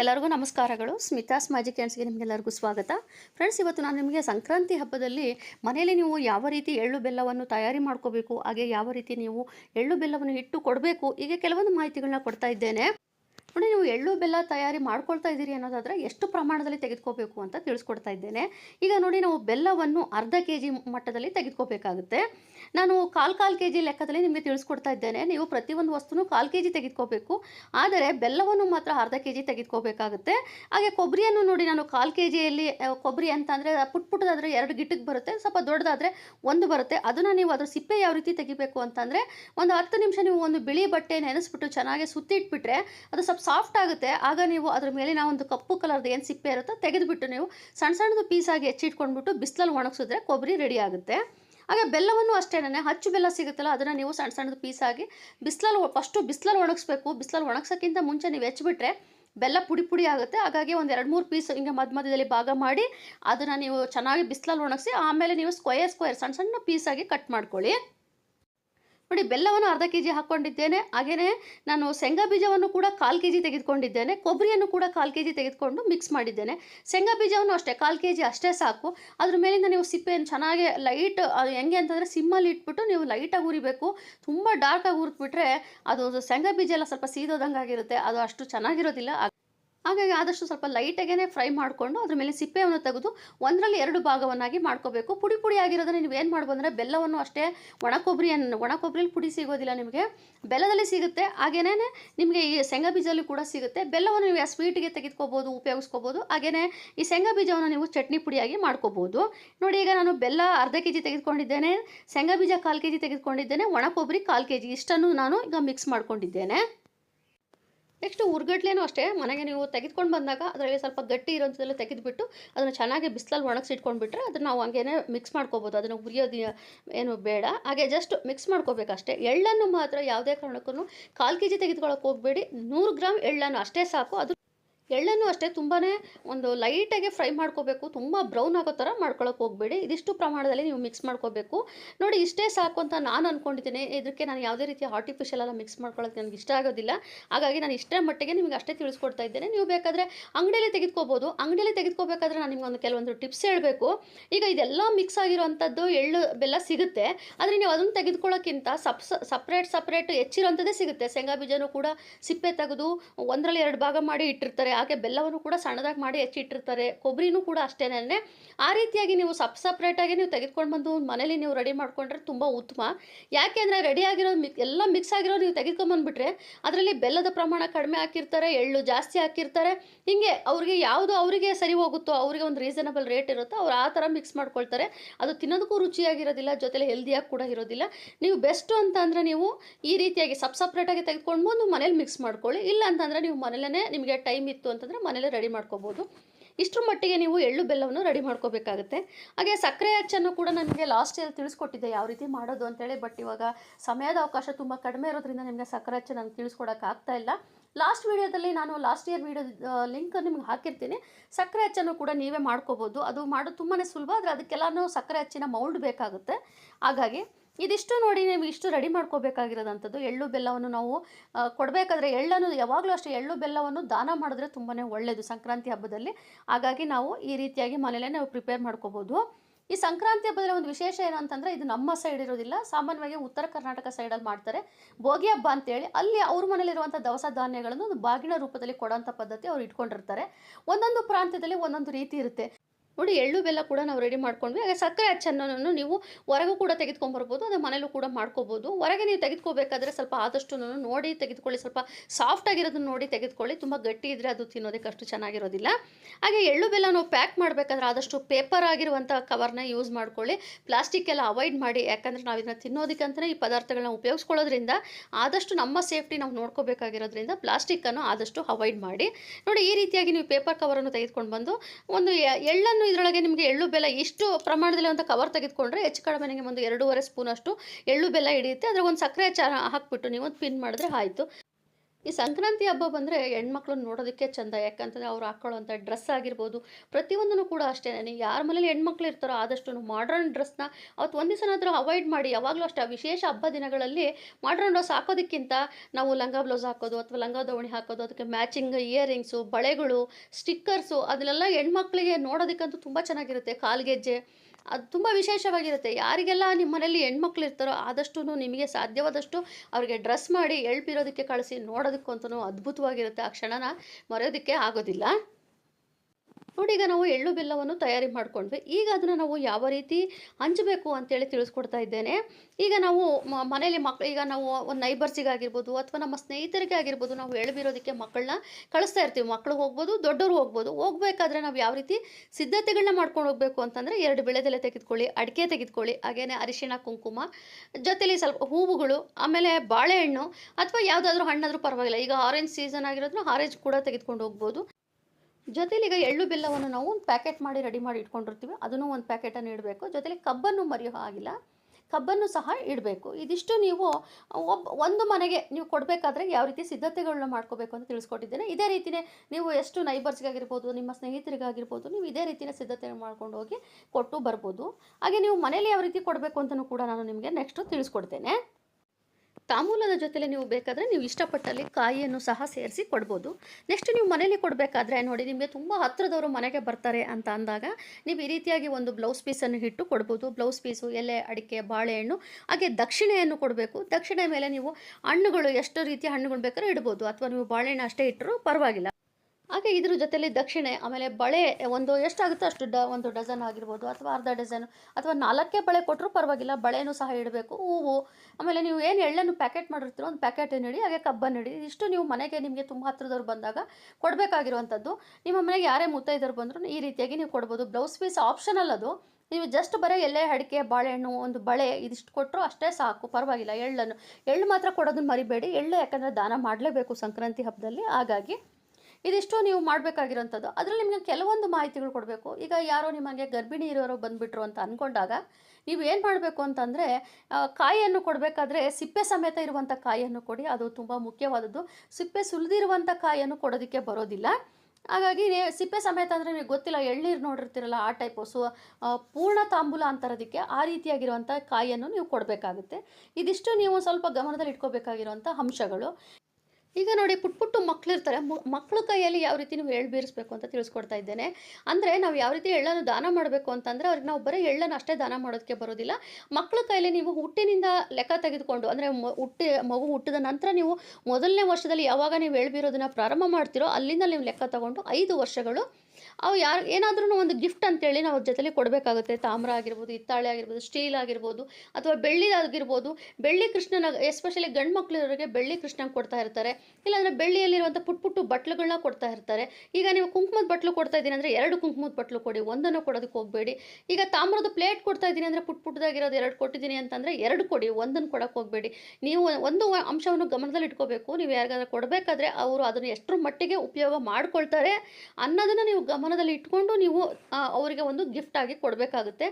ಎಲ್ಲರಿಗೂ ನಮಸ್ಕಾರಗಳು. ಸ್ಮಿತಾಸ್ ಮ್ಯಾಜಿಕ್ ಕ್ಯಾನ್ಸ್ಗೆ ನಿಮಗೆಲ್ಲರಿಗೂ ಸ್ವಾಗತ. ಫ್ರೆಂಡ್ಸ್, ಇವತ್ತು ನಾನು ನಿಮಗೆ ಸಂಕ್ರಾಂತಿ ಹಬ್ಬದಲ್ಲಿ ಮನೆಯಲ್ಲಿ ನೀವು ಯಾವ ರೀತಿ ಎಳ್ಳು ಬೆಲ್ಲವನ್ನು ತಯಾರಿ ಮಾಡ್ಕೋಬೇಕು, ಹಾಗೆ ಯಾವ ರೀತಿ ನೀವು ಎಳ್ಳು ಬೆಲ್ಲವನ್ನು ಇಟ್ಟು ಕೊಡಬೇಕು, ಹೀಗೆ ಕೆಲವೊಂದು ಮಾಹಿತಿಗಳನ್ನ ಕೊಡ್ತಾ ಇದ್ದೇನೆ. ನೋಡಿ, ನೀವು ಎಳ್ಳು, ಬೆಲ್ಲ ತಯಾರಿ ಮಾಡ್ಕೊಳ್ತಾ ಇದ್ದೀರಿ ಅನ್ನೋದಾದರೆ ಎಷ್ಟು ಪ್ರಮಾಣದಲ್ಲಿ ತೆಗೆದುಕೋಬೇಕು ಅಂತ ತಿಳಿಸ್ಕೊಡ್ತಾ ಇದ್ದೇನೆ. ಈಗ ನೋಡಿ, ನಾವು ಬೆಲ್ಲವನ್ನು ಅರ್ಧ ಕೆ ಜಿ ಮಟ್ಟದಲ್ಲಿ ತೆಗೆದುಕೋಬೇಕಾಗುತ್ತೆ. ನಾನು ಕಾಲು ಕಾಲು ಕೆ ಜಿ ಲೆಕ್ಕದಲ್ಲಿ ನಿಮಗೆ ತಿಳಿಸ್ಕೊಡ್ತಾ ಇದ್ದೇನೆ. ನೀವು ಪ್ರತಿಯೊಂದು ವಸ್ತುನೂ ಕಾಲು ಕೆ ಜಿ ತೆಗೆದುಕೋಬೇಕು. ಆದರೆ ಬೆಲ್ಲವನ್ನು ಮಾತ್ರ ಅರ್ಧ ಕೆ ಜಿ ತೆಗೆದುಕೋಬೇಕಾಗುತ್ತೆ. ಹಾಗೆ ಕೊಬ್ಬರಿಯನ್ನು ನೋಡಿ, ನಾನು ಕಾಲು ಕೆ ಜಿಯಲ್ಲಿ ಕೊಬ್ಬರಿ ಅಂತ ಅಂದರೆ ಪುಟ್ ಪುಟ್ಟದಾದರೆ ಎರಡು ಗಿಟ್ಟಕ್ಕೆ ಬರುತ್ತೆ, ಸ್ವಲ್ಪ ದೊಡ್ಡದಾದರೆ ಒಂದು ಬರುತ್ತೆ. ಅದನ್ನು ನೀವು ಅದರ ಸಿಪ್ಪೆ ಯಾವ ರೀತಿ ತೆಗಿಬೇಕು ಅಂತಂದರೆ ಒಂದು ಹತ್ತು ನಿಮಿಷ ನೀವು ಒಂದು ಬಿಳಿ ಬಟ್ಟೆ ನೆನೆಸ್ಬಿಟ್ಟು ಚೆನ್ನಾಗಿ ಸುತ್ತಿಟ್ಬಿಟ್ರೆ ಅದು ಸ್ವಲ್ಪ ಸಾಫ್ಟ್ ಆಗುತ್ತೆ, ಆಗ ನೀವು ಅದ್ರ ಮೇಲೆ ಒಂದು ಕಪ್ಪು ಕಲರ್ದು ಏನು ಸಿಪ್ಪೆ ಇರುತ್ತೋ ತೆಗೆದುಬಿಟ್ಟು ನೀವು ಸಣ್ಣ ಸಣ್ಣದು ಪೀಸಾಗಿ ಹೆಚ್ಚಿಟ್ಕೊಂಡ್ಬಿಟ್ಟು ಬಿಸಿಲಲ್ಲಿ ಒಣಗಿಸಿದ್ರೆ ಕೊಬ್ಬರಿ ರೆಡಿ ಆಗುತ್ತೆ. ಹಾಗೆ ಬೆಲ್ಲವನ್ನು ಅಷ್ಟೇನೆ ಹಚ್ಚು ಬೆಲ್ಲ ಸಿಗುತ್ತಲ್ಲ, ಅದನ್ನು ನೀವು ಸಣ್ಣ ಸಣ್ಣದು ಪೀಸಾಗಿ ಬಿಸಿಲಲ್ಲಿ ಫಸ್ಟು ಬಿಸಿಲಲ್ಲಿ ಒಣಗಿಸ್ಬೇಕು ಬಿಸಿಲಲ್ಲಿ ಒಣಗ್ಸೋಕ್ಕಿಂತ ಮುಂಚೆ ನೀವು ಹೆಚ್ಚಿಬಿಟ್ರೆ ಬೆಲ್ಲ ಪುಡಿ ಪುಡಿ ಆಗುತ್ತೆ. ಹಾಗಾಗಿ ಒಂದು ಎರಡು ಮೂರು ಪೀಸ್ ಹಿಂಗೆ ಮಧ್ಯ ಮಧ್ಯದಲ್ಲಿ ಭಾಗ ಮಾಡಿ ಅದನ್ನು ನೀವು ಚೆನ್ನಾಗಿ ಬಿಸಿಲಲ್ಲಿ ಒಣಗಿಸಿ, ಆಮೇಲೆ ನೀವು ಸ್ಕ್ವಯರ್ ಸ್ಕ್ವಯರ್ ಸಣ್ಣ ಸಣ್ಣ ಪೀಸಾಗಿ ಕಟ್ ಮಾಡ್ಕೊಳ್ಳಿ. ನೋಡಿ, ಬೆಲ್ಲವನ್ನು ಅರ್ಧ ಕೆ ಜಿ ಹಾಕ್ಕೊಂಡಿದ್ದೇನೆ. ಹಾಗೆಯೇ ನಾನು ಶೇಂಗಾ ಬೀಜವನ್ನು ಕೂಡ ಕಾಲು ಕೆ ಜಿ ತೆಗೆದುಕೊಂಡಿದ್ದೇನೆ. ಕೊಬ್ಬರಿಯನ್ನು ಕೂಡ ಕಾಲು ಕೆ ಜಿ ತೆಗೆದುಕೊಂಡು ಮಿಕ್ಸ್ ಮಾಡಿದ್ದೇನೆ. ಶೇಂಗಾ ಬೀಜವನ್ನು ಅಷ್ಟೇ, ಕಾಲು ಕೆ ಜಿ ಅಷ್ಟೇ ಸಾಕು. ಅದ್ರ ಮೇಲಿಂದ ನೀವು ಸಿಪ್ಪೆಯನ್ನು ಚೆನ್ನಾಗಿ ಲೈಟ್ ಹೆಂಗೆ ಅಂತಂದರೆ ಸಿಮ್ಮಲ್ಲಿ ಇಟ್ಬಿಟ್ಟು ನೀವು ಲೈಟಾಗಿ ಉರಿಬೇಕು ತುಂಬ ಡಾರ್ಕಾಗಿ ಹುರಿದ್ಬಿಟ್ರೆ ಅದು ಶೇಂಗಾ ಬೀಜ ಎಲ್ಲ ಸ್ವಲ್ಪ ಸೀದೋದಂಗೆ ಆಗಿರುತ್ತೆ ಅದು ಅಷ್ಟು ಚೆನ್ನಾಗಿರೋದಿಲ್ಲ. ಹಾಗಾಗಿ ಆದಷ್ಟು ಸ್ವಲ್ಪ ಲೈಟಾಗೇ ಫ್ರೈ ಮಾಡಿಕೊಂಡು ಅದ್ರ ಮೇಲೆ ಸಿಪ್ಪೆಯನ್ನು ತೆಗೆದು ಒಂದರಲ್ಲಿ ಎರಡು ಭಾಗವನ್ನಾಗಿ ಮಾಡ್ಕೋಬೇಕು. ಪುಡಿ ಪುಡಿ ಆಗಿರೋದನ್ನ ನೀವು ಏನು ಮಾಡ್ಬೋದು ಅಂದರೆ ಬೆಲ್ಲವನ್ನು ಅಷ್ಟೇ ಒಣ ಕೊಬ್ಬರಿಯನ್ನು ಒಣ ಕೊಬ್ಬರಿಲಿ ಪುಡಿ ಸಿಗೋದಿಲ್ಲ ನಿಮಗೆ. ಬೆಲ್ಲದಲ್ಲಿ ಸಿಗುತ್ತೆ. ಹಾಗೇನೇ ನಿಮಗೆ ಈ ಶೇಂಗಾ ಬೀಜಲ್ಲಿ ಕೂಡ ಸಿಗುತ್ತೆ. ಬೆಲ್ಲವನ್ನು ನೀವು ಸ್ವೀಟಿಗೆ ತೆಗೆದುಕೋಬೋದು, ಉಪಯೋಗಿಸ್ಕೋಬೋದು. ಹಾಗೆಯೇ ಈ ಶೇಂಗಾ ಬೀಜವನ್ನು ನೀವು ಚಟ್ನಿ ಪುಡಿಯಾಗಿ ಮಾಡ್ಕೋಬೋದು. ನೋಡಿ ಈಗ ನಾನು ಬೆಲ್ಲ ಅರ್ಧ ಕೆ ಜಿ ತೆಗೆದುಕೊಂಡಿದ್ದೇನೆ, ಶೇಂಗಾ ಬೀಜ ಕಾಲು ಕೆ ಜಿ ತೆಗೆದುಕೊಂಡಿದ್ದೇನೆ ಒಣ ಕೊಬ್ಬರಿ ಕಾಲು ಕೆ ಜಿ ಇಷ್ಟನ್ನು ನಾನು ಈಗ ಮಿಕ್ಸ್ ಮಾಡ್ಕೊಂಡಿದ್ದೇನೆ. ನೆಕ್ಸ್ಟ್ ಉರ್ಗಡ್ಲೇನೂ ಅಷ್ಟೇ. ಮನೆಗೆ ನೀವು ತೆಗೆದುಕೊಂಡು ಬಂದಾಗ ಅದರಲ್ಲಿ ಸ್ವಲ್ಪ ಗಟ್ಟಿ ಇರೋಂಥದ್ದೆಲ್ಲ ತೆಗೆದುಬಿಟ್ಟು ಅದನ್ನು ಚೆನ್ನಾಗಿ ಬಿಸಿಲಲ್ಲಿ ಒಣಗಿಸಿ ಇಟ್ಕೊಂಡ್ಬಿಟ್ರೆ ಅದನ್ನು ನಾವು ಹಂಗೇನೆ ಮಿಕ್ಸ್ ಮಾಡ್ಕೋಬೋದು. ಅದನ್ನು ಉರಿಯೋದು ಏನು ಬೇಡ. ಹಾಗೆ ಜಸ್ಟ್ ಮಿಕ್ಸ್ ಮಾಡ್ಕೋಬೇಕಷ್ಟೇ. ಎಳ್ಳನ್ನು ಮಾತ್ರ ಯಾವುದೇ ಕಾರಣಕ್ಕೂ ಕಾಲು ಕೆ ಜಿ ತೆಗೆದುಕೊಳ್ಳೋಕೆ ಹೋಗಬೇಡಿ. ನೂರು ಗ್ರಾಮ್ ಎಳ್ಳನ್ನು ಅಷ್ಟೇ ಸಾಕು. ಅದು ಎಳ್ಳನ್ನು ಅಷ್ಟೇ ತುಂಬಾ ಒಂದು ಲೈಟಾಗಿ ಫ್ರೈ ಮಾಡ್ಕೋಬೇಕು, ತುಂಬ ಬ್ರೌನ್ ಆಗೋ ಥರ ಮಾಡ್ಕೊಳ್ಳೋಕೆ ಹೋಗಬೇಡಿ. ಇದಿಷ್ಟು ಪ್ರಮಾಣದಲ್ಲಿ ನೀವು ಮಿಕ್ಸ್ ಮಾಡ್ಕೋಬೇಕು. ನೋಡಿ, ಇಷ್ಟೇ ಸಾಕು ಅಂತ ನಾನು ಅಂದ್ಕೊಂಡಿದ್ದೀನಿ ಇದಕ್ಕೆ ನಾನು ಯಾವುದೇ ರೀತಿಯ ಆರ್ಟಿಫಿಷಿಯಲ್ ಎಲ್ಲ ಮಿಕ್ಸ್ ಮಾಡ್ಕೊಳ್ಳೋಕೆ ನನಗೆ ಇಷ್ಟ ಆಗೋದಿಲ್ಲ. ಹಾಗಾಗಿ ನಾನು ಇಷ್ಟೇ ಮಟ್ಟಿಗೆ ನಿಮಗೆ ಅಷ್ಟೇ ತಿಳಿಸ್ಕೊಡ್ತಾ ಇದ್ದೇನೆ. ನೀವು ಬೇಕಾದರೆ ಅಂಗಡಿಯಲ್ಲಿ ತೆಗೆದುಕೋಬೋದು. ಅಂಗಡಿಯಲ್ಲಿ ತೆಗೆದುಕೋಬೇಕಾದ್ರೆ ನಾನು ನಿಮಗೆ ಒಂದು ಕೆಲವೊಂದು ಟಿಪ್ಸ್ ಹೇಳಬೇಕು. ಈಗ ಇದೆಲ್ಲ ಮಿಕ್ಸ್ ಆಗಿರುವಂಥದ್ದು ಎಳ್ಳು ಬೆಲ್ಲ ಸಿಗುತ್ತೆ. ಆದರೆ ನೀವು ಅದನ್ನು ತೆಗೆದುಕೊಳ್ಳೋಕ್ಕಿಂತ ಸಪ್ ಸಪ್ರೇಟ್ ಸಪ್ರೇಟ್ ಹೆಚ್ಚಿರೋಂಥದ್ದೇ ಸಿಗುತ್ತೆ. ಶೇಂಗಾ ಬೀಜನೂ ಕೂಡ ಸಿಪ್ಪೆ ತೆಗೆದು ಒಂದರಲ್ಲಿ ಎರಡು ಭಾಗ ಮಾಡಿ ಇಟ್ಟಿರ್ತಾರೆ. ಹಾಗೆ ಬೆಲ್ಲವನ್ನು ಕೂಡ ಸಣ್ಣದಾಗಿ ಮಾಡಿ ಹೆಚ್ಚಿಟ್ಟಿರ್ತಾರೆ. ಕೊಬ್ಬರಿನೂ ಕೂಡ ಅಷ್ಟೇನೆ. ಆ ರೀತಿಯಾಗಿ ನೀವು ಸಪ್ ಸಪ್ರೇಟಾಗಿ ನೀವು ತೆಗೆದುಕೊಂಡು ಬಂದು ಮನೇಲಿ ನೀವು ರೆಡಿ ಮಾಡ್ಕೊಂಡ್ರೆ ತುಂಬ ಉತ್ತಮ. ಯಾಕೆಂದರೆ ರೆಡಿ ಆಗಿರೋ ಮಿಕ್ ಎಲ್ಲ ಮಿಕ್ಸ್ ಆಗಿರೋ ನೀವು ತೆಗೆದುಕೊಂಬಂದ್ಬಿಟ್ರೆ ಅದರಲ್ಲಿ ಬೆಲ್ಲದ ಪ್ರಮಾಣ ಕಡಿಮೆ ಹಾಕಿರ್ತಾರೆ, ಎಳ್ಳು ಜಾಸ್ತಿ ಹಾಕಿರ್ತಾರೆ. ಹೀಗೆ ಅವರಿಗೆ ಯಾವುದು ಅವರಿಗೆ ಸರಿ ಹೋಗುತ್ತೋ, ಅವರಿಗೆ ಒಂದು ರೀಸನಬಲ್ ರೇಟ್ ಇರುತ್ತೋ ಅವ್ರು ಆ ಥರ ಮಿಕ್ಸ್ ಮಾಡ್ಕೊಳ್ತಾರೆ. ಅದು ತಿನ್ನೋದಕ್ಕೂ ರುಚಿಯಾಗಿರೋದಿಲ್ಲ, ಜೊತೆಲಿ ಹೆಲ್ದಿಯಾಗಿ ಕೂಡ ಇರೋದಿಲ್ಲ. ನೀವು ಬೆಸ್ಟು ಅಂತ ಅಂದರೆ ನೀವು ಈ ರೀತಿಯಾಗಿ ಸಪ್ ಸಪ್ರೇಟಾಗಿ ತೆಗೆದುಕೊಂಡು ಬಂದು ಮನೇಲಿ ಮಿಕ್ಸ್ ಮಾಡ್ಕೊಳ್ಳಿ. ಇಲ್ಲ ಅಂತಂದರೆ ನೀವು ಮನೇಲೇ ನಿಮಗೆ ಟೈಮ್ ಇತ್ತು ಅಂತಂದರೆ ಮನೇಲೇ ರೆಡಿ ಮಾಡ್ಕೋಬೋದು. ಇಷ್ಟರ ಮಟ್ಟಿಗೆ ನೀವು ಎಳ್ಳು ಬೆಲ್ಲವನ್ನು ರೆಡಿ ಮಾಡ್ಕೋಬೇಕಾಗುತ್ತೆ. ಹಾಗೆ ಸಕ್ಕರೆ ಅಚ್ಚನ್ನು ಕೂಡ ನನಗೆ ಲಾಸ್ಟ್ ಇಯರ್ ತಿಳಿಸ್ಕೊಟ್ಟಿದ್ದೆ ಯಾವ ರೀತಿ ಮಾಡೋದು ಅಂತೇಳಿ ಬಟ್ ಇವಾಗ ಸಮಯದ ಅವಕಾಶ ತುಂಬ ಕಡಿಮೆ ಇರೋದ್ರಿಂದ ನಿಮಗೆ ಸಕ್ಕರೆ ಅಚ್ಚ ನನಗೆ ತಿಳಿಸ್ಕೊಡೋಕೆ ಆಗ್ತಾ ಇಲ್ಲ. ಲಾಸ್ಟ್ ವೀಡಿಯೋದಲ್ಲಿ ನಾನು ಲಾಸ್ಟ್ ಇಯರ್ ವೀಡಿಯೋ ಲಿಂಕ್ ನಿಮ್ಗೆ ಹಾಕಿರ್ತೀನಿ. ಸಕ್ಕರೆ ಅಚ್ಚನ್ನು ಕೂಡ ನೀವೇ ಮಾಡ್ಕೋಬೋದು. ಅದು ಮಾಡೋದು ತುಂಬಾ ಸುಲಭ, ಆದರೆ ಅದಕ್ಕೆಲ್ಲನೂ ಸಕ್ಕರೆ ಅಚ್ಚಿನ ಮೌಲ್ಡ್ ಬೇಕಾಗುತ್ತೆ. ಹಾಗಾಗಿ ಇದಿಷ್ಟು ನೋಡಿ ನೀವು ಇಷ್ಟು ರೆಡಿ ಮಾಡ್ಕೋಬೇಕಾಗಿರೋದಂಥದ್ದು. ಎಳ್ಳು ಬೆಲ್ಲವನ್ನು ನಾವು ಕೊಡಬೇಕಾದ್ರೆ ಎಳ್ಳನ್ನು ಯಾವಾಗಲೂ ಅಷ್ಟೇ ಎಳ್ಳು ಬೆಲ್ಲವನ್ನು ದಾನ ಮಾಡಿದ್ರೆ ತುಂಬಾ ಒಳ್ಳೆಯದು ಸಂಕ್ರಾಂತಿ ಹಬ್ಬದಲ್ಲಿ. ಹಾಗಾಗಿ ನಾವು ಈ ರೀತಿಯಾಗಿ ಮನೇಲೇ ನಾವು ಪ್ರಿಪೇರ್ ಮಾಡ್ಕೋಬೋದು. ಈ ಸಂಕ್ರಾಂತಿ ಹಬ್ಬದಲ್ಲಿ ಒಂದು ವಿಶೇಷ ಏನಂತಂದರೆ ಇದು ನಮ್ಮ ಸೈಡ್ ಇರೋದಿಲ್ಲ. ಸಾಮಾನ್ಯವಾಗಿ ಉತ್ತರ ಕರ್ನಾಟಕ ಸೈಡಲ್ಲಿ ಮಾಡ್ತಾರೆ. ಭೋಗಿ ಹಬ್ಬ ಅಂತೇಳಿ ಅಲ್ಲಿ ಅವ್ರ ಮನೇಲಿರುವಂಥ ದವಸ ಧಾನ್ಯಗಳನ್ನು ಒಂದು ಬಾಗಿನ ರೂಪದಲ್ಲಿ ಕೊಡೋಂಥ ಪದ್ಧತಿ ಅವ್ರು ಇಟ್ಕೊಂಡಿರ್ತಾರೆ. ಒಂದೊಂದು ಪ್ರಾಂತ್ಯದಲ್ಲಿ ಒಂದೊಂದು ರೀತಿ ಇರುತ್ತೆ. ನೋಡಿ ಎಳ್ಳು ಬೆಲ್ಲ ಕೂಡ ನಾವು ರೆಡಿ ಮಾಡ್ಕೊಂಡ್ವಿ. ಹಾಗೆ ಸಕ್ಕರೆ ಅಚ್ಚನ್ನು ನೀವು ಹೊರಗೂ ಕೂಡ ತೆಗೆದುಕೊಂಡ್ಬರ್ಬೋದು ಅದು ಮನೇಲೂ ಕೂಡ ಮಾಡ್ಕೋಬೋದು. ಹೊರಗೆ ನೀವು ತೆಗೆದುಕೋಬೇಕಾದ್ರೆ ಸ್ವಲ್ಪ ಆದಷ್ಟು ನೋಡಿ ತೆಗೆದುಕೊಳ್ಳಿ. ಸ್ವಲ್ಪ ಸಾಫ್ಟ್ ಆಗಿರೋದನ್ನ ನೋಡಿ ತೆಗೆದುಕೊಳ್ಳಿ. ತುಂಬ ಗಟ್ಟಿ ಇದ್ದರೆ ಅದು ತಿನ್ನೋದಕ್ಕೆ ಅಷ್ಟು ಚೆನ್ನಾಗಿರೋದಿಲ್ಲ. ಹಾಗೆ ಎಳ್ಳು ಬೆಲ್ಲ ನಾವು ಪ್ಯಾಕ್ ಮಾಡಬೇಕಾದ್ರೆ ಆದಷ್ಟು ಪೇಪರ್ ಆಗಿರುವಂಥ ಕವರ್ನ ಯೂಸ್ ಮಾಡ್ಕೊಳ್ಳಿ. ಪ್ಲಾಸ್ಟಿಕ್ ಎಲ್ಲ ಅವಾಯ್ಡ್ ಮಾಡಿ. ಯಾಕಂದರೆ ನಾವು ಇದನ್ನು ತಿನ್ನೋದಕ್ಕಂತಲೇ ಈ ಪದಾರ್ಥಗಳನ್ನ ಉಪಯೋಗಿಸ್ಕೊಳ್ಳೋದ್ರಿಂದ ಆದಷ್ಟು ನಮ್ಮ ಸೇಫ್ಟಿ ನಾವು ನೋಡ್ಕೋಬೇಕಾಗಿರೋದ್ರಿಂದ ಪ್ಲಾಸ್ಟಿಕ್ಕನ್ನು ಆದಷ್ಟು ಅವಾಯ್ಡ್ ಮಾಡಿ. ನೋಡಿ ಈ ರೀತಿಯಾಗಿ ನೀವು ಪೇಪರ್ ಕವರನ್ನು ತೆಗೆದುಕೊಂಡು ಬಂದು ಒಂದು ಎಳ್ಳನ್ನು ಇದರೊಳಗೆ ನಿಮಗೆ ಎಳ್ಳು ಬೆಲ್ಲ ಎಷ್ಟು ಪ್ರಮಾಣದಲ್ಲಿ ಅಂತ ಕವರ್ ತೆಗೆದುಕೊಂಡ್ರೆ ಹೆಚ್ಚು ಕಡಿಮೆ ನಿಮಗೆ ಒಂದು ಎರಡೂವರೆ ಸ್ಪೂನಷ್ಟು ಎಳ್ಳು ಬೆಲ್ಲ ಹಿಡಿಯುತ್ತೆ. ಅದ್ರಾಗ ಒಂದು ಸಕ್ಕರೆ ಚಾ ಹಾಕ್ಬಿಟ್ಟು ನೀವು ಒಂದು ಪಿನ್ ಮಾಡಿದ್ರೆ ಆಯಿತು. ಈ ಸಂಕ್ರಾಂತಿ ಹಬ್ಬ ಬಂದರೆ ಹೆಣ್ಮಕ್ಳನ್ನ ನೋಡೋದಕ್ಕೆ ಚಂದ, ಯಾಕಂತಂದರೆ ಅವ್ರು ಹಾಕೊಳ್ಳೋಂಥ ಡ್ರೆಸ್ ಆಗಿರ್ಬೋದು, ಪ್ರತಿಯೊಂದನ್ನು ಕೂಡ ಅಷ್ಟೇ ಯಾರ ಮನೇಲಿ ಹೆಣ್ಮಕ್ಳು ಇರ್ತಾರೋ ಆದಷ್ಟು ಮಾಡ್ರನ್ ಡ್ರೆಸ್ನ ಅವತ್ತು ಒಂದು ದಿವಸನಾದರೂ ಅವಾಯ್ಡ್ ಮಾಡಿ, ಯಾವಾಗಲೂ ಅಷ್ಟೇ ವಿಶೇಷ ಹಬ್ಬ ದಿನಗಳಲ್ಲಿ ಮಾಡ್ರನ್ ಡ್ರೆಸ್ ಹಾಕೋದಕ್ಕಿಂತ ನಾವು ಲಂಗ ಬ್ಲೌಸ್ ಹಾಕೋದು ಅಥವಾ ಲಂಗ ದೋಣಿ ಹಾಕೋದು, ಅದಕ್ಕೆ ಮ್ಯಾಚಿಂಗ್ ಇಯರಿಂಗ್ಸು ಬಳೆಗಳು ಸ್ಟಿಕ್ಕರ್ಸು ಅದನ್ನೆಲ್ಲ ಹೆಣ್ಮಕ್ಳಿಗೆ ನೋಡೋದಕ್ಕಂತೂ ತುಂಬ ಚೆನ್ನಾಗಿರುತ್ತೆ. ಕಾಲ್ಗೆಜ್ಜೆ ಅದು ತುಂಬ ವಿಶೇಷವಾಗಿರುತ್ತೆ. ಯಾರಿಗೆಲ್ಲ ನಿಮ್ಮ ಮನೇಲಿ ಹೆಣ್ಮಕ್ಳು ಇರ್ತಾರೋ ಆದಷ್ಟು ನಿಮಗೆ ಸಾಧ್ಯವಾದಷ್ಟು ಅವ್ರಿಗೆ ಡ್ರೆಸ್ ಮಾಡಿ ಎಳ್ಪಿರೋದಕ್ಕೆ ಕಳಿಸಿ ನೋಡೋದಕ್ಕಂತೂ ಅದ್ಭುತವಾಗಿರುತ್ತೆ. ಆ ಕ್ಷಣನ ಮರೆಯೋದಕ್ಕೆ ಆಗೋದಿಲ್ಲ. ನೋಡಿ ಈಗ ನಾವು ಎಳ್ಳು ಬೆಲ್ಲವನ್ನು ತಯಾರಿ ಮಾಡ್ಕೊಂಡ್ವಿ. ಈಗ ಅದನ್ನು ನಾವು ಯಾವ ರೀತಿ ಹಂಚಬೇಕು ಅಂತೇಳಿ ತಿಳಿಸ್ಕೊಡ್ತಾ ಇದ್ದೇನೆ. ಈಗ ನಾವು ಮನೆಯಲ್ಲಿ ಮಕ್ಳು, ಈಗ ನಾವು ಒಂದು ನೈಬರ್ಸಿಗಾಗಿರ್ಬೋದು ಅಥವಾ ನಮ್ಮ ಸ್ನೇಹಿತರಿಗೆ ಆಗಿರ್ಬೋದು ನಾವು ಎಳ್ಬಿರೋದಕ್ಕೆ ಮಕ್ಕಳನ್ನ ಕಳಿಸ್ತಾ ಇರ್ತೀವಿ. ಮಕ್ಕಳು ಹೋಗ್ಬೋದು, ದೊಡ್ಡವರು ಹೋಗ್ಬೋದು. ಹೋಗ್ಬೇಕಾದ್ರೆ ನಾವು ಯಾವ ರೀತಿ ಸಿದ್ಧತೆಗಳನ್ನ ಮಾಡ್ಕೊಂಡು ಹೋಗಬೇಕು ಅಂತಂದರೆ ಎರಡು ಬೆಳೆದೆಲೆ ತೆಗೆದುಕೊಳ್ಳಿ, ಅಡಿಕೆ ತೆಗೆದುಕೊಳ್ಳಿ ಹಾಗೆಯೇ ಅರಿಶಿಣ, ಕುಂಕುಮ, ಜೊತೆಲಿ ಸ್ವಲ್ಪ ಹೂವುಗಳು, ಆಮೇಲೆ ಬಾಳೆಹಣ್ಣು ಅಥವಾ ಯಾವುದಾದ್ರೂ ಹಣ್ಣಾದರೂ ಪರವಾಗಿಲ್ಲ. ಈಗ ಆರೆಂಜ್ ಸೀಸನ್ ಆಗಿರೋದ್ರೂ ಆರೆಂಜ್ ಕೂಡ ತೆಗೆದುಕೊಂಡು ಹೋಗ್ಬೋದು. ಜೊತೆಲಿ ಈಗ ಎಳ್ಳು ಬೆಲ್ಲವನ್ನು ನಾವು ಒಂದು ಪ್ಯಾಕೆಟ್ ಮಾಡಿ ರೆಡಿ ಮಾಡಿ ಇಟ್ಕೊಂಡಿರ್ತೀವಿ. ಅದನ್ನು ಒಂದು ಪ್ಯಾಕೆಟನ್ನು ಇಡಬೇಕು. ಜೊತೆಲಿ ಕಬ್ಬನ್ನು ಮರೆಯೋ ಹಾಗಿಲ್ಲ. ಕಬ್ಬನ್ನು ಸಹ ಇಡಬೇಕು. ಇದಿಷ್ಟು ನೀವು ಒಬ್ಬ ಒಂದು ಮನೆಗೆ ನೀವು ಕೊಡಬೇಕಾದ್ರೆ ಯಾವ ರೀತಿ ಸಿದ್ಧತೆಗಳನ್ನ ಮಾಡ್ಕೋಬೇಕು ಅಂತ ತಿಳಿಸ್ಕೊಟ್ಟಿದ್ದೇನೆ. ಇದೇ ರೀತಿಯೇ ನೀವು ಎಷ್ಟು ನೈಬರ್ಸ್ಗಾಗಿರ್ಬೋದು, ನಿಮ್ಮ ಸ್ನೇಹಿತರಿಗಾಗಿರ್ಬೋದು, ನೀವು ಇದೇ ರೀತಿಯ ಸಿದ್ಧತೆ ಮಾಡ್ಕೊಂಡು ಹೋಗಿ ಕೊಟ್ಟು ಬರ್ಬೋದು. ಹಾಗೆ ನೀವು ಮನೇಲಿ ಯಾವ ರೀತಿ ಕೊಡಬೇಕು ಅಂತಲೂ ಕೂಡ ನಾನು ನಿಮಗೆ ನೆಕ್ಸ್ಟು ತಿಳಿಸ್ಕೊಡ್ತೇನೆ. ತಾಂಬೂಲದ ಜೊತೆಲೆ ನೀವು ಬೇಕಾದರೆ ನೀವು ಇಷ್ಟಪಟ್ಟಲ್ಲಿ ಕಾಯಿಯನ್ನು ಸಹ ಸೇರಿಸಿ ಕೊಡ್ಬೋದು. ನೆಕ್ಸ್ಟ್ ನೀವು ಮನೇಲಿ ಕೊಡಬೇಕಾದ್ರೆ ನೋಡಿ, ನಿಮಗೆ ತುಂಬ ಹತ್ತಿರದವರು ಮನೆಗೆ ಬರ್ತಾರೆ ಅಂತ ಅಂದಾಗ ನೀವು ಈ ರೀತಿಯಾಗಿ ಒಂದು ಬ್ಲೌಸ್ ಪೀಸನ್ನು ಇಟ್ಟು ಕೊಡ್ಬೋದು. ಬ್ಲೌಸ್ ಪೀಸು ಎಲೆ, ಅಡಿಕೆ, ಬಾಳೆಹಣ್ಣು, ಹಾಗೆ ದಕ್ಷಿಣೆಯನ್ನು ಕೊಡಬೇಕು. ದಕ್ಷಿಣೆ ಮೇಲೆ ನೀವು ಹಣ್ಣುಗಳು, ಎಷ್ಟು ರೀತಿಯ ಹಣ್ಣುಗಳು ಬೇಕಾದ್ರೆ ಇಡ್ಬೋದು. ಅಥವಾ ನೀವು ಬಾಳೆಹಣ್ಣು ಅಷ್ಟೇ ಇಟ್ಟರೂ ಪರವಾಗಿಲ್ಲ. ಹಾಗೆ ಇದ್ರ ಜೊತೆಲಿ ದಕ್ಷಿಣೆ, ಆಮೇಲೆ ಬಳೆ ಒಂದು ಎಷ್ಟಾಗುತ್ತೋ ಅಷ್ಟು ಡ, ಒಂದು ಡಜನ್ ಆಗಿರ್ಬೋದು ಅಥವಾ ಅರ್ಧ ಡಜನ್ ಅಥವಾ ನಾಲ್ಕೇ ಬಳೆ ಕೊಟ್ಟರೂ ಪರವಾಗಿಲ್ಲ, ಬಳೆನೂ ಸಹ ಇಡಬೇಕು, ಹೂವು. ಆಮೇಲೆ ನೀವು ಏನು ಎಳ್ಳನ್ನು ಪ್ಯಾಕೆಟ್ ಮಾಡಿರ್ತೀರೋ ಒಂದು ಪ್ಯಾಕೆಟ್ ಇಡಿ ಹಾಗೆ ಕಬ್ಬನ್ನು ಇಡಿ ಇಷ್ಟು ನೀವು ಮನೆಗೆ ನಿಮಗೆ ತುಂಬ ಹತ್ತಿರದವ್ರು ಬಂದಾಗ ಕೊಡಬೇಕಾಗಿರುವಂಥದ್ದು. ನಿಮ್ಮ ಮನೆಗೆ ಯಾರೇ ಮುತ್ತೈದರು ಬಂದರೂ ಈ ರೀತಿಯಾಗಿ ನೀವು ಕೊಡ್ಬೋದು. ಬ್ಲೌಸ್ ಪೀಸ್ ಆಪ್ಷನಲ್ ಅದು. ನೀವು ಜಸ್ಟ್ ಬರೀ ಎಲ್ಲೇ ಅಡಿಕೆ, ಬಾಳೆಹಣ್ಣು, ಒಂದು ಬಳೆ ಇದಿಷ್ಟು ಕೊಟ್ಟರು ಅಷ್ಟೇ ಸಾಕು, ಪರವಾಗಿಲ್ಲ. ಎಳ್ಳನ್ನು, ಎಳ್ಳು ಮಾತ್ರ ಕೊಡೋದನ್ನು ಮರಿಬೇಡಿ. ಎಳ್ಳು ಯಾಕಂದರೆ ದಾನ ಮಾಡಲೇಬೇಕು ಸಂಕ್ರಾಂತಿ ಹಬ್ಬದಲ್ಲಿ. ಹಾಗಾಗಿ ಇದಿಷ್ಟು ನೀವು ಮಾಡಬೇಕಾಗಿರೋಂಥದ್ದು. ಅದರಲ್ಲಿ ನಿಮಗೆ ಕೆಲವೊಂದು ಮಾಹಿತಿಗಳು ಕೊಡಬೇಕು. ಈಗ ಯಾರೋ ನಿಮಗೆ ಗರ್ಭಿಣಿ ಇರೋರು ಬಂದುಬಿಟ್ರು ಅಂತ ಅಂದ್ಕೊಂಡಾಗ ನೀವು ಏನು ಮಾಡಬೇಕು ಅಂತಂದರೆ ಕಾಯಿಯನ್ನು ಕೊಡಬೇಕಾದ್ರೆ ಸಿಪ್ಪೆ ಸಮೇತ ಇರುವಂಥ ಕಾಯಿಯನ್ನು ಕೊಡಿ. ಅದು ತುಂಬ ಮುಖ್ಯವಾದದ್ದು. ಸಿಪ್ಪೆ ಸುಲಿದಿರುವಂಥ ಕಾಯಿಯನ್ನು ಕೊಡೋದಕ್ಕೆ ಬರೋದಿಲ್ಲ. ಹಾಗಾಗಿ ಸಿಪ್ಪೆ ಸಮೇತ ಅಂದರೆ ನಿಮಗೆ ಗೊತ್ತಿಲ್ಲ, ಎಳ್ನೀರು ನೋಡಿರ್ತೀರಲ್ಲ ಆ ಟೈಪು ಸೊ ಪೂರ್ಣ ತಾಂಬೂಲ ಅಂತಾರದಕ್ಕೆ ಆ ರೀತಿಯಾಗಿರುವಂಥ ಕಾಯಿಯನ್ನು ನೀವು ಕೊಡಬೇಕಾಗುತ್ತೆ. ಇದಿಷ್ಟು ನೀವು ಸ್ವಲ್ಪ ಗಮನದಲ್ಲಿ ಇಟ್ಕೋಬೇಕಾಗಿರುವಂಥ ಅಂಶಗಳು. ಈಗ ನೋಡಿ ಪುಟ್ ಪುಟ್ಟು ಮಕ್ಕಳಿರ್ತಾರೆ ಮಕ್ಕಳ ಕೈಯಲ್ಲಿ ಯಾವ ರೀತಿ ನೀವು ಎಳ್ಳು ಬೀರಿಸ್ಬೇಕು ಅಂತ ತಿಳಿಸ್ಕೊಡ್ತಾ ಇದ್ದೇನೆ. ಅಂದರೆ ನಾವು ಯಾವ ರೀತಿ ಎಳ್ಳನ್ನು ದಾನ ಮಾಡಬೇಕು ಅಂತಂದರೆ ಅವ್ರಿಗೆ ನಾವು ಬರೀ ಎಳ್ಳನ್ನು ಅಷ್ಟೇ ದಾನ ಮಾಡೋದಕ್ಕೆ ಬರೋದಿಲ್ಲ. ಮಕ್ಕಳ ಕೈಯಲ್ಲಿ ನೀವು ಹುಟ್ಟಿನಿಂದ ಲೆಕ್ಕ ತೆಗೆದುಕೊಂಡು, ಅಂದರೆ ಹುಟ್ಟಿ, ಮಗು ಹುಟ್ಟಿದ ನಂತರ ನೀವು ಮೊದಲನೇ ವರ್ಷದಲ್ಲಿ ಯಾವಾಗ ನೀವು ಎಳ್ಳು ಬೀರೋದನ್ನು ಪ್ರಾರಂಭ ಮಾಡ್ತೀರೋ ಅಲ್ಲಿಂದ ನೀವು ಲೆಕ್ಕ ತಗೊಂಡು ಐದು ವರ್ಷಗಳು ಅವು ಯಾರು ಏನಾದ್ರೂ ಒಂದು ಗಿಫ್ಟ್ ಅಂತೇಳಿ ನಾವು ಜೊತೆಲಿ ಕೊಡಬೇಕಾಗುತ್ತೆ. ತಾಮ್ರ ಆಗಿರ್ಬೋದು, ಹಿತ್ತಾಳೆ ಆಗಿರ್ಬೋದು, ಸ್ಟೀಲ್ ಆಗಿರ್ಬೋದು, ಅಥವಾ ಬೆಳ್ಳಿ ಆಗಿರ್ಬೋದು. ಬೆಳ್ಳಿ ಕೃಷ್ಣನ ಎಸ್ಪೆಷಲಿ ಗಂಡು ಮಕ್ಕಳಿರೋರಿಗೆ ಬೆಳ್ಳಿ ಕೃಷ್ಣ ಕೊಡ್ತಾ ಇರ್ತಾರೆ. ಇಲ್ಲಾಂದರೆ ಬೆಳ್ಳಿಯಲ್ಲಿರುವಂಥ ಪುಟ್ ಪುಟ್ಟು ಬಟ್ಲುಗಳನ್ನ ಕೊಡ್ತಾ ಇರ್ತಾರೆ. ಈಗ ನೀವು ಕುಂಕುಮದ ಬಟ್ಲು ಕೊಡ್ತಾ ಇದ್ದೀನಿ ಅಂದರೆ ಎರಡು ಕುಂಕುಮದ ಬಟ್ಲು ಕೊಡಿ, ಒಂದನ್ನು ಕೊಡೋದಕ್ಕೆ ಹೋಗಬೇಡಿ. ಈಗ ತಾಮ್ರದ ಪ್ಲೇಟ್ ಕೊಡ್ತಾ ಇದ್ದೀನಿ ಅಂದರೆ ಪುಟ್ ಪುಟ್ಟದಾಗಿರೋದು ಎರಡು ಕೊಟ್ಟಿದ್ದೀನಿ ಅಂತಂದರೆ ಎರಡು ಕೊಡಿ, ಒಂದನ್ನು ಕೊಡೋಕೆ ಹೋಗಬೇಡಿ. ನೀವು ಒಂದು ಅಂಶವನ್ನು ಗಮನದಲ್ಲಿ ಇಟ್ಕೋಬೇಕು. ನೀವು ಯಾರಿಗಾದ್ರೂ ಕೊಡಬೇಕಾದ್ರೆ ಅವರು ಅದನ್ನು ಎಷ್ಟರ ಮಟ್ಟಿಗೆ ಉಪಯೋಗ ಮಾಡ್ಕೊಳ್ತಾರೆ ಅನ್ನೋದನ್ನು ನೀವು ಗಮನದಲ್ಲಿ ಇಟ್ಕೊಂಡು ನೀವು ಅವರಿಗೆ ಒಂದು ಗಿಫ್ಟ್ ಆಗಿ ಕೊಡಬೇಕಾಗುತ್ತೆ.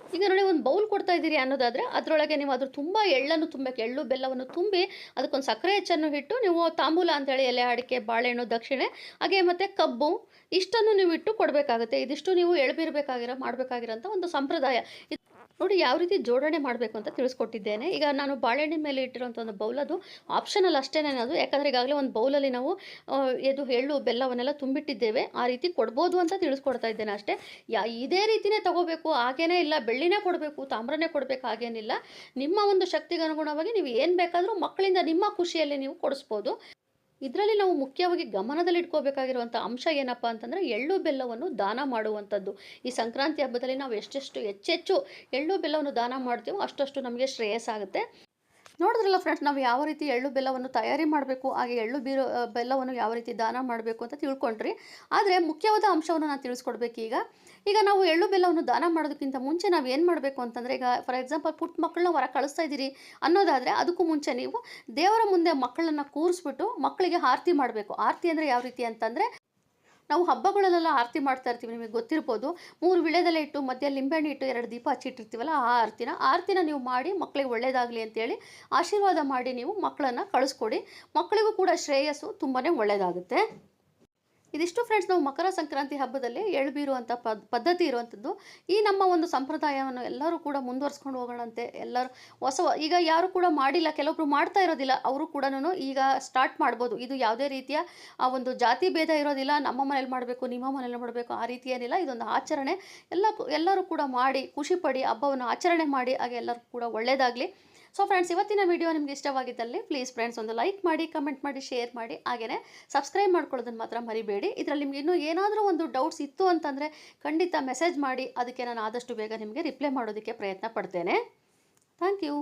ಈಗ ನೋಡಿ, ಒಂದು ಬೌಲ್ ಕೊಡ್ತಾ ಇದ್ದೀರಿ ಅನ್ನೋದಾದರೆ, ಅದರೊಳಗೆ ನೀವು ಅದ್ರ ತುಂಬ ಎಳ್ಳನ್ನು ತುಂಬಬೇಕು. ಎಳ್ಳು ಬೆಲ್ಲವನ್ನು ತುಂಬಿ ಅದಕ್ಕೊಂದು ಸಕ್ಕರೆ ಹೆಚ್ಚನ್ನು ಇಟ್ಟು ನೀವು ತಾಂಬೂಲ ಅಂತೇಳಿ ಎಲೆ, ಅಡಿಕೆ, ಬಾಳೆಹಣ್ಣು, ದಕ್ಷಿಣೆ, ಹಾಗೆ ಮತ್ತು ಕಬ್ಬು, ಇಷ್ಟನ್ನು ನೀವು ಇಟ್ಟು ಕೊಡಬೇಕಾಗುತ್ತೆ. ಇದಿಷ್ಟು ನೀವು ಎಳ್ಬಿರಬೇಕಾಗಿರೋ ಮಾಡಬೇಕಾಗಿರೋಂಥ ಒಂದು ಸಂಪ್ರದಾಯ. ನೋಡಿ, ಯಾವ ರೀತಿ ಜೋಡಣೆ ಮಾಡಬೇಕು ಅಂತ ತಿಳಿಸ್ಕೊಟ್ಟಿದ್ದೇನೆ. ಈಗ ನಾನು ಬಾಳೆಹಣ್ಣಿನ ಮೇಲೆ ಇಟ್ಟಿರೋಂಥ ಒಂದು ಬೌಲ್ ಅದು ಆಪ್ಷನಲ್ ಅಷ್ಟೇ ಅದು. ಯಾಕಂದರೆ ಈಗಾಗಲೇ ಒಂದು ಬೌಲಲ್ಲಿ ನಾವು ಇದು ಎಳ್ಳು, ಬೆಲ್ಲವನ್ನೆಲ್ಲ ತುಂಬಿಟ್ಟಿದ್ದೇವೆ. ಆ ರೀತಿ ಕೊಡ್ಬೋದು ಅಂತ ತಿಳಿಸ್ಕೊಡ್ತಾ ಇದ್ದೇನೆ ಅಷ್ಟೇ. ಯಾ, ಇದೇ ರೀತಿನೇ ತಗೋಬೇಕು. ಹಾಗೇನೇ ಇಲ್ಲ, ಬೆಳ್ಳಿನೇ ಕೊಡಬೇಕು, ತಾಮ್ರನೇ ಕೊಡಬೇಕು, ಹಾಗೇನಿಲ್ಲ. ನಿಮ್ಮ ಒಂದು ಶಕ್ತಿಗೆ ಅನುಗುಣವಾಗಿ ನೀವು ಏನು ಬೇಕಾದರೂ ಮಕ್ಕಳಿಂದ ನಿಮ್ಮ ಖುಷಿಯಲ್ಲಿ ನೀವು ಕೊಡಿಸ್ಬೋದು. ಇದರಲ್ಲಿ ನಾವು ಮುಖ್ಯವಾಗಿ ಗಮನದಲ್ಲಿ ಇಟ್ಕೋಬೇಕಾಗಿರುವಂಥ ಅಂಶ ಏನಪ್ಪ ಅಂತಂದರೆ ಎಳ್ಳು ಬೆಲ್ಲವನ್ನು ದಾನ ಮಾಡುವಂಥದ್ದು. ಈ ಸಂಕ್ರಾಂತಿ ಹಬ್ಬದಲ್ಲಿ ನಾವು ಎಷ್ಟೆಷ್ಟು ಹೆಚ್ಚೆಚ್ಚು ಎಳ್ಳು ಬೆಲ್ಲವನ್ನು ದಾನ ಮಾಡ್ತೀವೋ ಅಷ್ಟಷ್ಟು ನಮಗೆ ಶ್ರೇಯಸ್ಸಾಗುತ್ತೆ ನೋಡಿದ್ರಲ್ಲ ಫ್ರೆಂಡ್ಸ್ ನಾವು ಯಾವ ರೀತಿ ಎಳ್ಳು ಬೆಲ್ಲವನ್ನು ತಯಾರಿ ಮಾಡಬೇಕು, ಹಾಗೆ ಎಳ್ಳು ಬೀರೋ, ಬೆಲ್ಲವನ್ನು ಯಾವ ರೀತಿ ದಾನ ಮಾಡಬೇಕು ಅಂತ ತಿಳ್ಕೊಂಡ್ರಿ. ಆದರೆ ಮುಖ್ಯವಾದ ಅಂಶವನ್ನು ನಾನು ತಿಳಿಸ್ಕೊಡ್ಬೇಕು ಈಗ ಈಗ ನಾವು ಎಳ್ಳು ಬೆಲ್ಲವನ್ನು ದಾನ ಮಾಡೋದಕ್ಕಿಂತ ಮುಂಚೆ ನಾವು ಏನು ಮಾಡಬೇಕು ಅಂತಂದರೆ, ಈಗ ಫಾರ್ ಎಕ್ಸಾಂಪಲ್ ಪುಟ್ಟ ಮಕ್ಕಳನ್ನ ಹೊರ ಕಳಿಸ್ತಾ ಇದ್ದೀರಿ ಅನ್ನೋದಾದರೆ ಅದಕ್ಕೂ ಮುಂಚೆ ನೀವು ದೇವರ ಮುಂದೆ ಮಕ್ಕಳನ್ನು ಕೂರಿಸ್ಬಿಟ್ಟು ಮಕ್ಕಳಿಗೆ ಆರತಿ ಮಾಡಬೇಕು. ಆರತಿ ಅಂದರೆ ಯಾವ ರೀತಿ ಅಂತಂದರೆ, ನಾವು ಹಬ್ಬಗಳಲ್ಲೆಲ್ಲ ಆರತಿ ಮಾಡ್ತಾ ಇರ್ತೀವಿ, ನಿಮಗೆ ಗೊತ್ತಿರ್ಬೋದು. ಮೂರು ವಿಳೆದೆಲೆ ಇಟ್ಟು, ಮಧ್ಯ ಲಿಂಬೆಹಣ್ಣು ಇಟ್ಟು ಎರಡು ದೀಪ ಹಚ್ಚಿಟ್ಟಿರ್ತೀವಲ್ಲ ಆ ಆರತಿನ ಆರತಿನ ನೀವು ಮಾಡಿ ಮಕ್ಕಳಿಗೆ ಒಳ್ಳೇದಾಗಲಿ ಅಂತೇಳಿ ಆಶೀರ್ವಾದ ಮಾಡಿ ನೀವು ಮಕ್ಕಳನ್ನು ಕಳಿಸ್ಕೊಡಿ. ಮಕ್ಕಳಿಗೂ ಕೂಡ ಶ್ರೇಯಸ್ಸು ತುಂಬಾ ಒಳ್ಳೆಯದಾಗುತ್ತೆ ಇದಿಷ್ಟು ಫ್ರೆಂಡ್ಸ್ ನಾವು ಮಕರ ಸಂಕ್ರಾಂತಿ ಹಬ್ಬದಲ್ಲಿ ಎಳ್ಬಿರುವಂಥ ಬೀರುವಂಥ ಪದ್, ಪದ್ಧತಿ ಇರುವಂಥದ್ದು. ಈ ನಮ್ಮ ಒಂದು ಸಂಪ್ರದಾಯವನ್ನು ಎಲ್ಲರೂ ಕೂಡ ಮುಂದುವರ್ಸ್ಕೊಂಡು ಹೋಗೋಣಂತೆ ಎಲ್ಲರೂ. ಹೊಸ ಈಗ ಯಾರು ಕೂಡ ಮಾಡಿಲ್ಲ, ಕೆಲವೊಬ್ರು ಮಾಡ್ತಾ ಇರೋದಿಲ್ಲ, ಅವರು ಕೂಡ ಈಗ ಸ್ಟಾರ್ಟ್ ಮಾಡ್ಬೋದು. ಇದು ಯಾವುದೇ ರೀತಿಯ, ಆ ಒಂದು ಜಾತಿ ಭೇದ ಇರೋದಿಲ್ಲ, ನಮ್ಮ ಮನೇಲಿ ಮಾಡಬೇಕು, ನಿಮ್ಮ ಮನೇಲಿ ಮಾಡಬೇಕು, ಆ ರೀತಿ ಏನಿಲ್ಲ, ಇದೊಂದು ಆಚರಣೆ. ಎಲ್ಲ ಎಲ್ಲರೂ ಕೂಡ ಮಾಡಿ, ಖುಷಿ ಪಡಿ, ಹಬ್ಬವನ್ನು ಆಚರಣೆ ಮಾಡಿ, ಹಾಗೆ ಎಲ್ಲರೂ ಕೂಡ ಒಳ್ಳೆಯದಾಗಲಿ ಸೊ ಫ್ರೆಂಡ್ಸ್ ಇವತ್ತಿನ ವಿಡಿಯೋ ನಿಮ್ಗೆ ಇಷ್ಟವಾಗಿದ್ದಲ್ಲಿ ಪ್ಲೀಸ್ ಫ್ರೆಂಡ್ಸ್ ಒಂದು ಲೈಕ್ ಮಾಡಿ ಕಮೆಂಟ್ ಮಾಡಿ ಶೇರ್ ಮಾಡಿ. ಹಾಗೆಯೇ ಸಬ್ಸ್ಕ್ರೈಬ್ ಮಾಡ್ಕೊಳ್ಳೋದನ್ನು ಮಾತ್ರ ಮರಿಬೇಡಿ. ಇದರಲ್ಲಿ ನಿಮ್ಗೆ ಇನ್ನೂ ಏನಾದರೂ ಒಂದು ಡೌಟ್ಸ್ ಇತ್ತು ಅಂತಂದರೆ ಖಂಡಿತ ಮೆಸೇಜ್ ಮಾಡಿ. ಅದಕ್ಕೆ ನಾನು ಆದಷ್ಟು ಬೇಗ ನಿಮಗೆ ರಿಪ್ಲೈ ಮಾಡೋದಕ್ಕೆ ಪ್ರಯತ್ನ ಪಡ್ತೇನೆ. Thank you